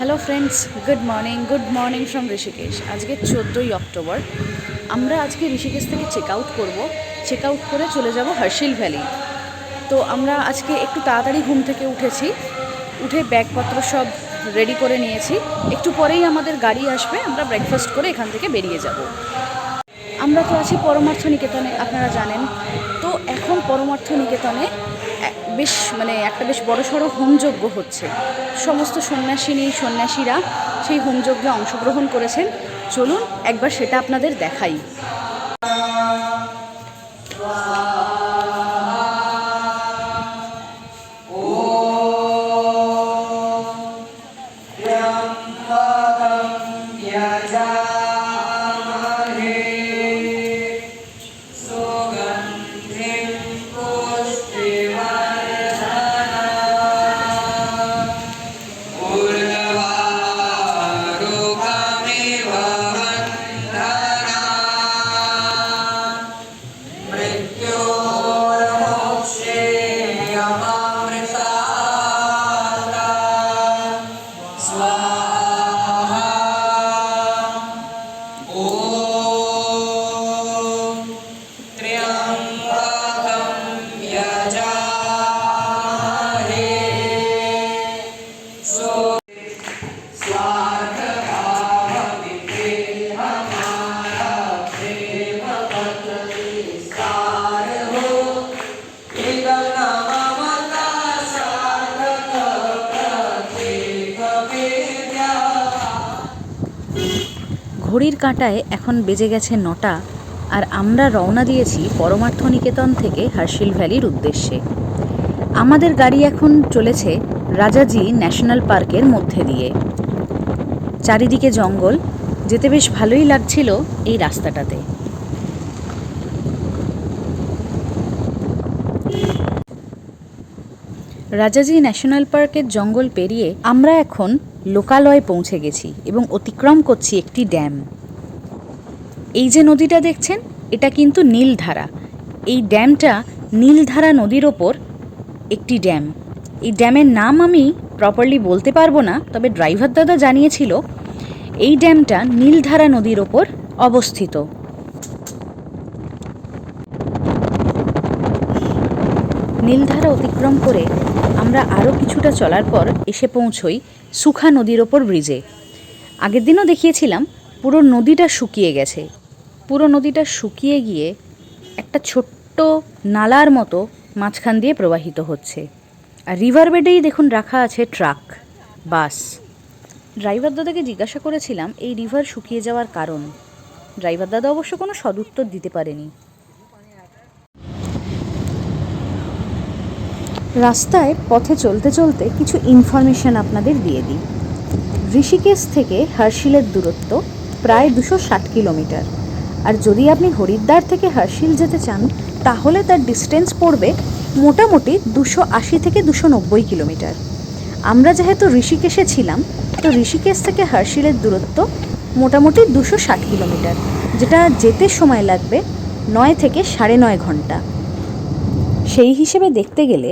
Hello friends good morning good morning from Rishikesh আজকে চোদ্দোই October. আমরা আজকে ঋষিকেশ থেকে চেক আউট করব। চেক আউট করে চলে যাব হার্শিল ভ্যালি তো আমরা আজকে একটু তাড়াতাড়ি ঘুম থেকে উঠেছি। উঠে ব্যাগপত্র সব রেডি করে নিয়েছি। একটু পরেই আমাদের গাড়ি আসবে। আমরা ব্রেকফাস্ট করে এখান থেকে বেরিয়ে যাব। আমরা তো আছি পরমার্থ নিকেতনে, আপনারা জানেন। তো এখন পরমার্থ নিকেতনে বেশ মানে একটা বেশ বড় সড়ো হোমযজ্ঞ হচ্ছে। সমস্ত সন্ন্যাসিনী, সন্ন্যাসীরা সেই হোমযজ্ঞে অংশগ্রহণ করেছেন। চলুন একবার সেটা আপনাদের দেখাই। ঘড়ির কাঁটায় এখন বেজে গেছে নটা, আর আমরা রওনা দিয়েছি পরমার্থ নিকেতন থেকে হার্শিল ভ্যালির উদ্দেশ্যে। আমাদের গাড়ি এখন চলেছে রাজাজি ন্যাশনাল পার্কের মধ্যে দিয়ে। চারিদিকে জঙ্গল, যেতে বেশ ভালোই লাগছিল এই রাস্তাটাতে। রাজাজি ন্যাশনাল পার্কের জঙ্গল পেরিয়ে আমরা এখন লোকালয়ে পৌঁছে গেছি এবং অতিক্রম করছি একটি ড্যাম। এই যে নদীটা দেখছেন, এটা কিন্তু নীলধারা। এই ড্যামটা নীলধারা নদীর ওপর একটি ড্যাম। এই ড্যামের নাম আমি প্রপারলি বলতে পারব না, তবে ড্রাইভার দাদা জানিয়েছিল, এই ড্যামটা নীলধারা নদীর ওপর অবস্থিত। নীলধারা অতিক্রম করে আমরা আরও কিছুটা চলার পর এসে পৌঁছই সুখা নদীর ওপর ব্রিজে আগের দিনও দেখিয়েছিলাম, পুরো নদীটা শুকিয়ে গেছে। পুরো নদীটা শুকিয়ে গিয়ে একটা ছোট্ট নালার মতো মাঝখান দিয়ে প্রবাহিত হচ্ছে। আর রিভার বেডেই দেখুন রাখা আছে ট্রাক, বাস। ড্রাইভার দাদাকে জিজ্ঞাসা করেছিলাম, এই রিভার শুকিয়ে যাওয়ার কারণ? ড্রাইভার দাদা অবশ্য কোনো সদুত্তর দিতে পারেনি। রাস্তায় পথে চলতে চলতে কিছু ইনফরমেশন আপনাদের দিয়ে দিই। ঋষিকেশ থেকে হার্শিলের দূরত্ব প্রায় দুশো ষাট কিলোমিটার। আর যদি আপনি হরিদ্বার থেকে হার্শিল যেতে চান, তাহলে তার ডিস্টেন্স পড়বে মোটামুটি দুশো আশি থেকে দুশো নব্বই কিলোমিটার। আমরা যেহেতু ঋষিকেশে ছিলাম, তো ঋষিকেশ থেকে হার্শিলের দূরত্ব মোটামুটি দুশো ষাট কিলোমিটার, যেটা যেতে সময় লাগবে নয় থেকে সাড়ে নয় ঘণ্টা। সেই হিসেবে দেখতে গেলে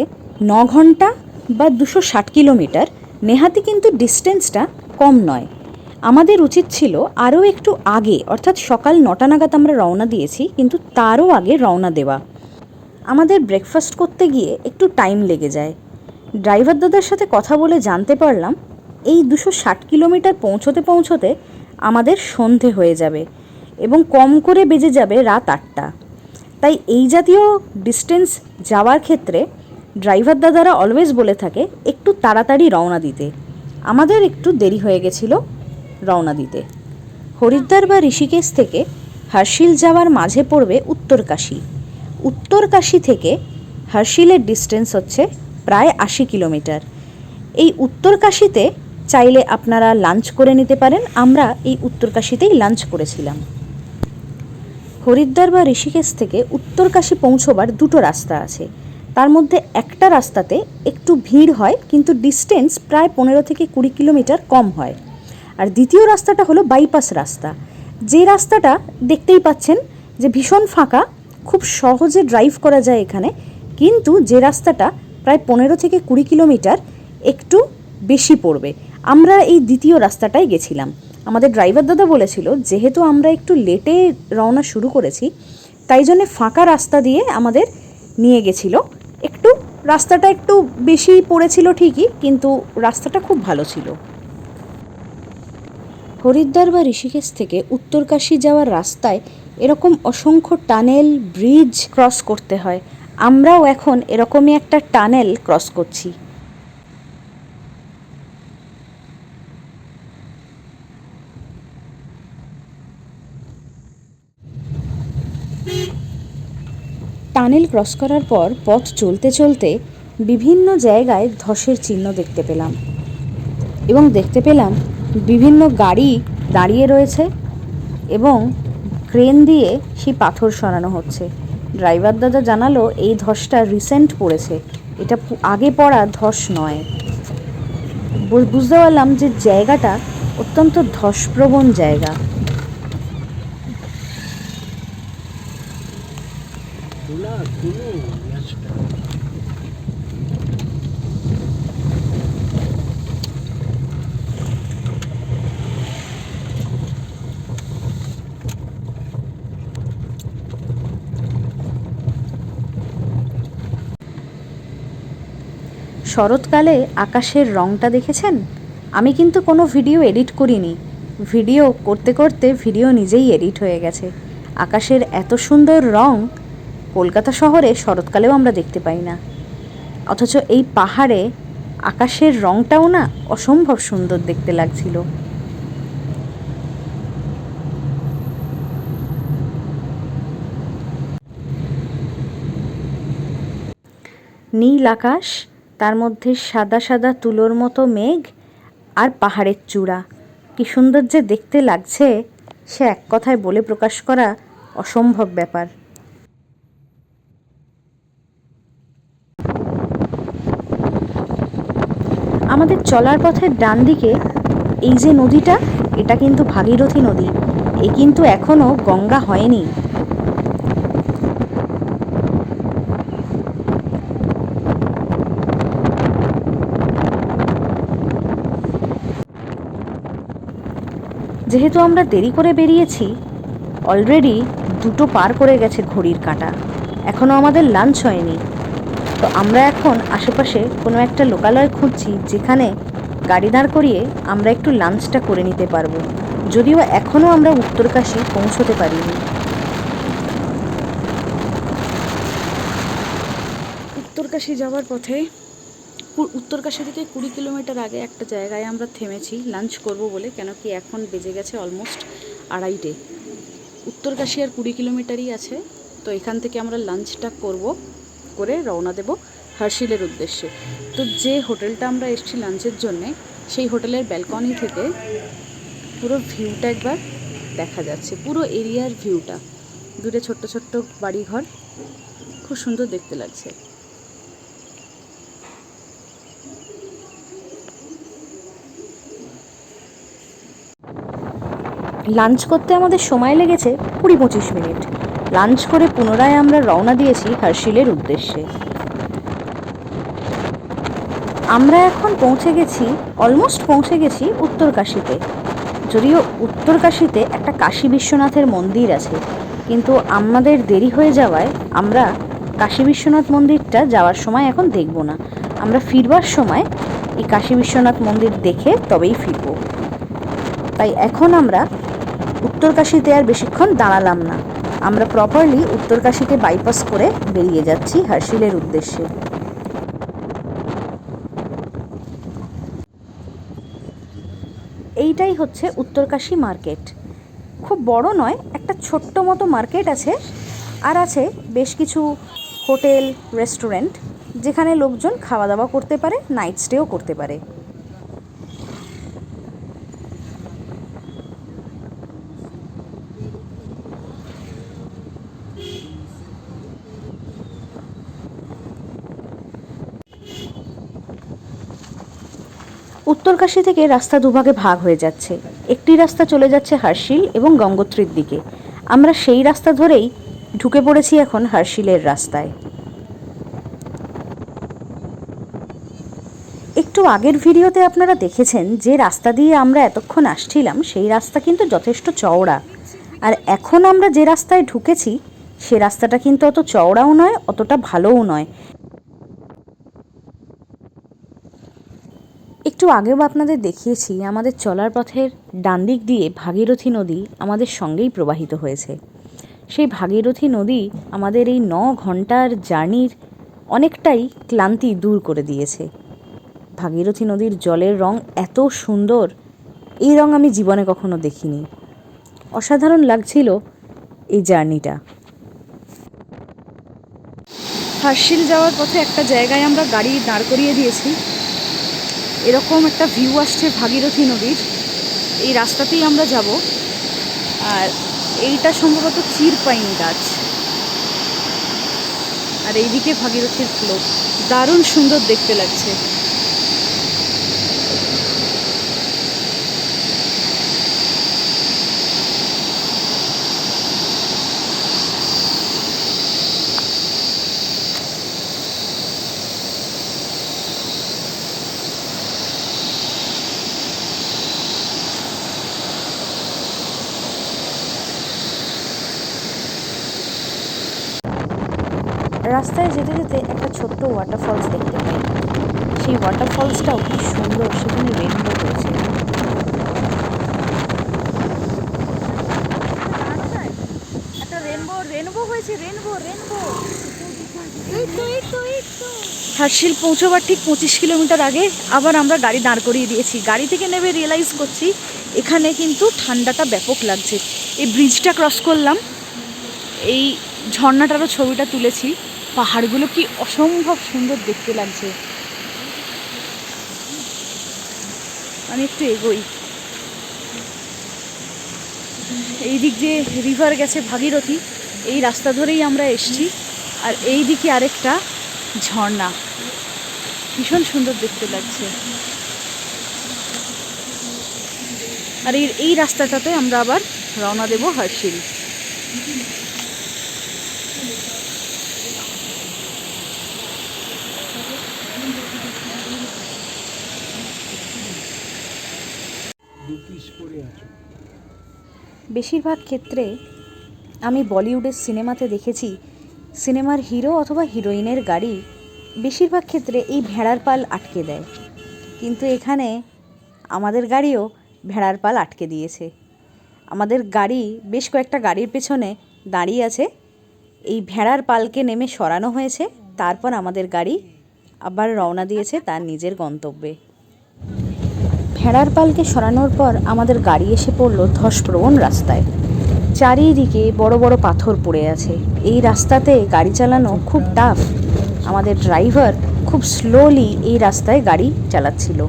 ন ঘণ্টা বা দুশো ষাট কিলোমিটার নেহাতি কিন্তু ডিস্টেন্সটা কম নয়। আমাদের উচিত ছিল আরও একটু আগে, অর্থাৎ সকাল নটা নাগাদ আমরা রওনা দিয়েছি, কিন্তু তারও আগে রওনা দেওয়া। আমাদের ব্রেকফাস্ট করতে গিয়ে একটু টাইম লেগে যায়। ড্রাইভার দাদার সাথে কথা বলে জানতে পারলাম, এই দুশো ষাট কিলোমিটার পৌঁছতে পৌঁছতে আমাদের সন্ধে হয়ে যাবে এবং কম করে বেজে যাবে রাত আটটা। তাই এই জাতীয় ডিস্টেন্স যাওয়ার ক্ষেত্রে ড্রাইভার দাদারা অলওয়েজ বলে থাকে, একটু তাড়াতাড়ি রওনা দিতে। আমাদের একটু দেরি হয়ে গেছিল রওনা দিতে। হরিদ্বার বা ঋষিকেশ থেকে হার্শিল যাওয়ার মাঝে পড়বে উত্তরকাশী। উত্তরকাশী থেকে হার্শিলের ডিস্টেন্স হচ্ছে প্রায় আশি কিলোমিটার। এই উত্তরকাশীতে চাইলে আপনারা লাঞ্চ করে নিতে পারেন। আমরা এই উত্তরকাশীতেই লাঞ্চ করেছিলাম। হরিদ্বার বা ঋষিকেশ থেকে উত্তরকাশী পৌঁছবার দুটো রাস্তা আছে। তার মধ্যে একটা রাস্তাতে একটু ভিড় হয়, কিন্তু ডিস্টেন্স প্রায় পনেরো থেকে কুড়ি কিলোমিটার কম হয়। আর দ্বিতীয় রাস্তাটা হলো বাইপাস রাস্তা। যে রাস্তাটা দেখতেই পাচ্ছেন যে ভীষণ ফাঁকা, খুব সহজে ড্রাইভ করা যায় এখানে, কিন্তু যে রাস্তাটা প্রায় পনেরো থেকে কুড়ি কিলোমিটার একটু বেশি পড়বে। আমরা এই দ্বিতীয় রাস্তাটায় গেছিলাম। আমাদের ড্রাইভার দাদা বলেছিল, যেহেতু আমরা একটু লেটে রওনা শুরু করেছি, তাই জন্য ফাঁকা রাস্তা দিয়ে আমাদের নিয়ে গেছিল। একটু রাস্তাটা একটু বেশি পড়েছিল ঠিকই, কিন্তু রাস্তাটা খুব ভালো ছিল। হরিদ্বার বা ঋষিকেশ থেকে উত্তরকাশী যাওয়ার রাস্তায় এরকম অসংখ্য টানেল, ব্রিজ ক্রস করতে হয়। আমরাও এখন এরকমই একটা টানেল ক্রস করছি। টানেল ক্রস করার পর পথ চলতে চলতে বিভিন্ন জায়গায় ধসের চিহ্ন দেখতে পেলাম। এবং দেখতে পেলাম বিভিন্ন গাড়ি দাঁড়িয়ে রয়েছে এবং ক্রেন দিয়ে সেই পাথর সরানো হচ্ছে। ড্রাইভার দাদা জানালো, এই ধসটা রিসেন্ট পড়েছে। এটা আগে পড়া ধস নয়। বুঝতে পারলাম যে জায়গাটা অত্যন্ত ধসপ্রবণ জায়গা। শরৎকালে আকাশের রংটা দেখেছেন? আমি কিন্তু কোনো ভিডিও এডিট করিনি। ভিডিও করতে করতে ভিডিও নিজেই এডিট হয়ে গেছে। আকাশের এত সুন্দর রং কলকাতা শহরে শরৎকালেও আমরা দেখতে পাই না। অথচ এই পাহাড়ে আকাশের রংটাও না অসম্ভব সুন্দর দেখতে লাগছিল। নীল আকাশ তার মধ্যে সাদা সাদা তুলোর মতো মেঘ আর পাহাড়ের চূড়া। কি সুন্দর যে দেখতে লাগছে, সে এক কথায় বলে প্রকাশ করা অসম্ভব ব্যাপার। আমাদের চলার পথের ডান দিকে এই যে নদীটা, এটা কিন্তু ভাগীরথী নদী। এ কিন্তু এখনও গঙ্গা হয়নি। যেহেতু আমরা দেরি করে বেরিয়েছি অলরেডি দুটো পার করে গেছে ঘড়ির কাঁটা। এখনও আমাদের লাঞ্চ হয়নি। তো আমরা এখন আশেপাশে কোনো একটা লোকালয় খুঁজছি, যেখানে গাড়ি দাঁড় করিয়ে আমরা একটু লাঞ্চটা করে নিতে পারব। যদিও এখনও আমরা উত্তরকাশী পৌঁছতে পারিনি। উত্তরকাশী যাওয়ার পথে উত্তরকাশী থেকে কুড়ি কিলোমিটার আগে একটা জায়গায় আমরা থেমেছি, লাঞ্চ করব বলে কেন কি এখন বেজে গেছে অলমোস্ট আড়াইটে। উত্তরকাশী আর কুড়ি কিলোমিটারই আছে, তো এখান থেকে আমরা লাঞ্চটা করব, করে রওনা দেব হার্শিলের উদ্দেশ্যে। তো যে হোটেলটা আমরা এসেছি লাঞ্চের জন্যে, সেই হোটেলের ব্যালকনি থেকে পুরো ভিউটা একবার দেখা যাচ্ছে, পুরো এরিয়ার ভিউটা দূরে ছোট্ট ছোট্ট বাড়িঘর, খুব সুন্দর দেখতে লাগছে। লাঞ্চ করতে আমাদের সময় লেগেছে কুড়ি পঁচিশ মিনিট। লাঞ্চ করে পুনরায় আমরা রওনা দিয়েছি হার্শিলের উদ্দেশ্যে। আমরা এখন পৌঁছে গেছি, অলমোস্ট পৌঁছে গেছি উত্তরকাশীতে। যদিও উত্তরকাশীতে একটা কাশী বিশ্বনাথের মন্দির আছে, কিন্তু আমাদের দেরি হয়ে যাওয়ায় আমরা কাশী বিশ্বনাথ মন্দিরটা যাওয়ার সময় এখন দেখব না। আমরা ফিরবার সময় এই কাশী বিশ্বনাথ মন্দির দেখে তবেই ফিরবো। তাই এখন আমরা উত্তরকাশীতে আর বেশিক্ষণ দাঁড়ালাম না। আমরা প্রপারলি উত্তরকাশিকে বাইপাস করে বেরিয়ে যাচ্ছি হার্শিলের উদ্দেশ্যে। এইটাই হচ্ছে উত্তরকাশী মার্কেট। খুব বড় নয়, একটা ছোট্ট মতো মার্কেট আছে আর আছে বেশ কিছু হোটেল, রেস্টুরেন্ট যেখানে লোকজন খাওয়া দাওয়া করতে পারে নাইট স্টেও করতে পারে। উত্তরকাশী থেকে রাস্তা দুভাগে ভাগ হয়ে যাচ্ছে। একটি রাস্তা চলে যাচ্ছে হার্শিল এবং গঙ্গোত্রীর দিকে। আমরা সেই রাস্তা ধরেই ঢুকে পড়েছি এখন হার্শিলের রাস্তায়। একটু আগের ভিডিওতে আপনারা দেখেছেন যে রাস্তা দিয়ে আমরা এতক্ষণ আসছিলাম, সেই রাস্তা কিন্তু যথেষ্ট চওড়া। আর এখন আমরা যে রাস্তায় ঢুকেছি, সে রাস্তাটা কিন্তু অত চওড়াও নয়, অতটা ভালোও নয়। একটু আগেও আপনাদের দেখিয়েছি, আমাদের চলার পথের ডান দিক দিয়ে ভাগীরথী নদী আমাদের সঙ্গেই প্রবাহিত হয়েছে। সেই ভাগীরথী নদী আমাদের এই ন ঘণ্টার জার্নির অনেকটাই ক্লান্তি দূর করে দিয়েছে। ভাগীরথী নদীর জলের রং এত সুন্দর, এই রং আমি জীবনে কখনো দেখিনি। অসাধারণ লাগছিল এই জার্নিটা। হার্শিল যাওয়ার পথে একটা জায়গায় আমরা গাড়ি দাঁড় করিয়ে দিয়েছি। এরকম একটা ভিউ আসছে ভাগীরথী নদীর। এই রাস্তাতেই আমরা যাব। আর এইটা সম্ভবত চিরপাইন গাছ। আর এইদিকে ভাগীরথীর ফ্লো দারুণ সুন্দর দেখতে লাগছে। রাস্তায় যেতে যেতে একটা ছোট্ট ওয়াটারফলস দেখতে পাই। সেই ওয়াটারফলসটাও কি সুন্দর সেখানে রেনবো রেনবো হার্শিল পৌঁছবার ঠিক পঁচিশ কিলোমিটার আগে আবার আমরা গাড়ি দাঁড় করিয়ে দিয়েছি। গাড়ি থেকে নেবে রিয়েলাইজ করছি এখানে কিন্তু ঠান্ডাটা ব্যাপক লাগছে। এই ব্রিজটা ক্রস করলাম এই ঝর্ণাটারও ছবিটা তুলেছি। পাহাড়গুলো কি অসম্ভব সুন্দর দেখতে লাগছে। আমি একটু এগোই। এই দিক দিয়ে রিভার গেছে ভাগীরথী, এই রাস্তা ধরেই আমরা এসছি। আর এই দিকে আরেকটা ঝর্ণা। ভীষণ সুন্দর দেখতে লাগছে। আর এই এই রাস্তাটাতে আমরা আবার রওনা দেব হার্শিল দু পিস করে আছে বেশিরভাগ ক্ষেত্রে আমি বলিউডের সিনেমাতে দেখেছি সিনেমার হিরো অথবা হিরোইনের গাড়ি বেশিরভাগ ক্ষেত্রে এই ভেড়ার পাল আটকে দেয়। কিন্তু এখানে আমাদের গাড়িও ভেড়ার পাল আটকে দিয়েছে। আমাদের গাড়ি, বেশ কয়েকটা গাড়ির পেছনে দাঁড়িয়ে আছে। এই ভেড়ার পালকে নেমে সরানো হয়েছে, তারপর আমাদের গাড়ি আবার রওনা দিয়েছে তার নিজের গন্তব্যে। ভেড়ার পালকে সরানোর পর আমাদের গাড়ি এসে পড়ল ধসপ্রবণ রাস্তায়। চারিদিকে বড় বড় পাথর পড়ে আছে। এই রাস্তাতে গাড়ি চালানো খুব টাফ আমাদের ড্রাইভার খুব স্লোলি এই রাস্তায় গাড়ি চালাচ্ছিল।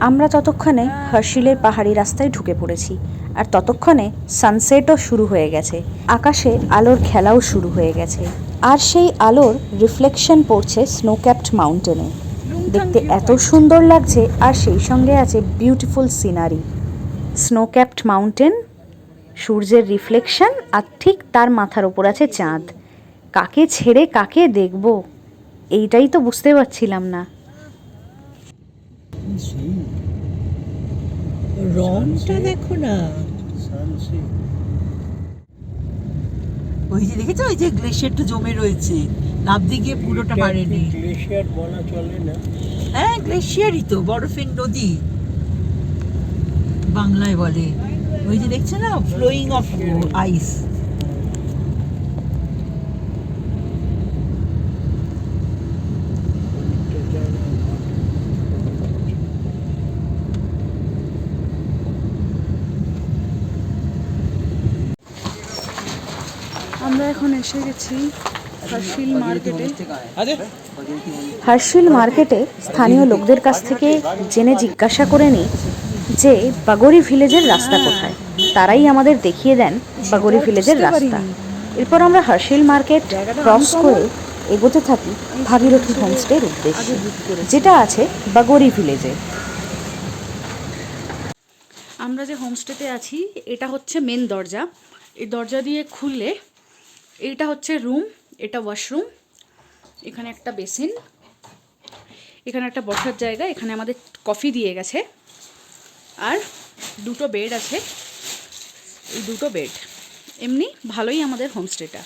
আমরা ততক্ষণে হার্শিলের পাহাড়ি রাস্তায় ঢুকে পড়েছি আর ততক্ষণে সানসেটও শুরু হয়ে গেছে। আকাশে আলোর খেলাও শুরু হয়ে গেছে। আর সেই আলোর রিফ্লেকশন পড়ছে স্নোক্যাপড মাউন্টেনে দেখতে এত সুন্দর লাগছে আর সেই সঙ্গে আছে বিউটিফুল সিনারি স্নোক্যাপড মাউন্টেন সূর্যের রিফ্লেকশন আর ঠিক তার মাথার ওপর আছে চাঁদ। কাকে ছেড়ে কাকে দেখব? এইটাই তো বুঝতে পারছিলাম না। রংটা দেখো না। ওই যে দেখেছ? ওই যে গ্লেশিয়ারটা জমে রয়েছে। লাভ দিয়ে পুরোটা পারেনি গ্লেশিয়ার বলা চলে না? হ্যাঁ গ্লেশিয়ারই তো বরফের নদী। বাংলায় বলে। ওই যে দেখছ না? ফ্লোয়িং অফ আইস আমরা এখন এসে গেছি হার্শিল মার্কেটে। হার্শিল মার্কেটে স্থানীয় লোকদের কাছ থেকে জেনে জিজ্ঞাসা করে নিই যে বাগরি ভিলেজের রাস্তা কোথায়। তারাই আমাদের দেখিয়ে দেন বাগরি ভিলেজের রাস্তা। এরপর আমরা হার্শিল মার্কেট ক্রস করে এগোতে থাকি ভাগীরথী হোমস্টের উদ্দেশ্যে যেটা আছে বাগরি ভিলেজে। আমরা যে হোমস্টেতে আছি এটা হচ্ছে মেন দরজা। এই দরজা দিয়ে খুললে এইটা হচ্ছে রুম, এটা ওয়াশরুম, এখানে একটা বেসিন, এখানে একটা বসার জায়গা, এখানে আমাদের কফি দিয়ে গেছে, আর দুটো বেড আছে, এই দুটো বেড। এমনি ভালোই আমাদের হোমস্টেটা,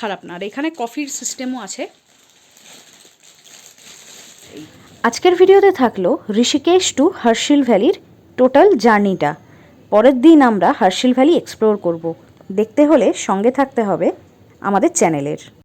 খারাপ না। আর এখানে কফির সিস্টেমও আছে। আজকের ভিডিওতে থাকল ঋষিকেশ টু হার্শিল ভ্যালির টোটাল জার্নিটা। পরের দিন আমরা হার্শিল ভ্যালি এক্সপ্লোর করব। দেখতে হলে সঙ্গে থাকতে হবে। আমাদের চ্যানেলের।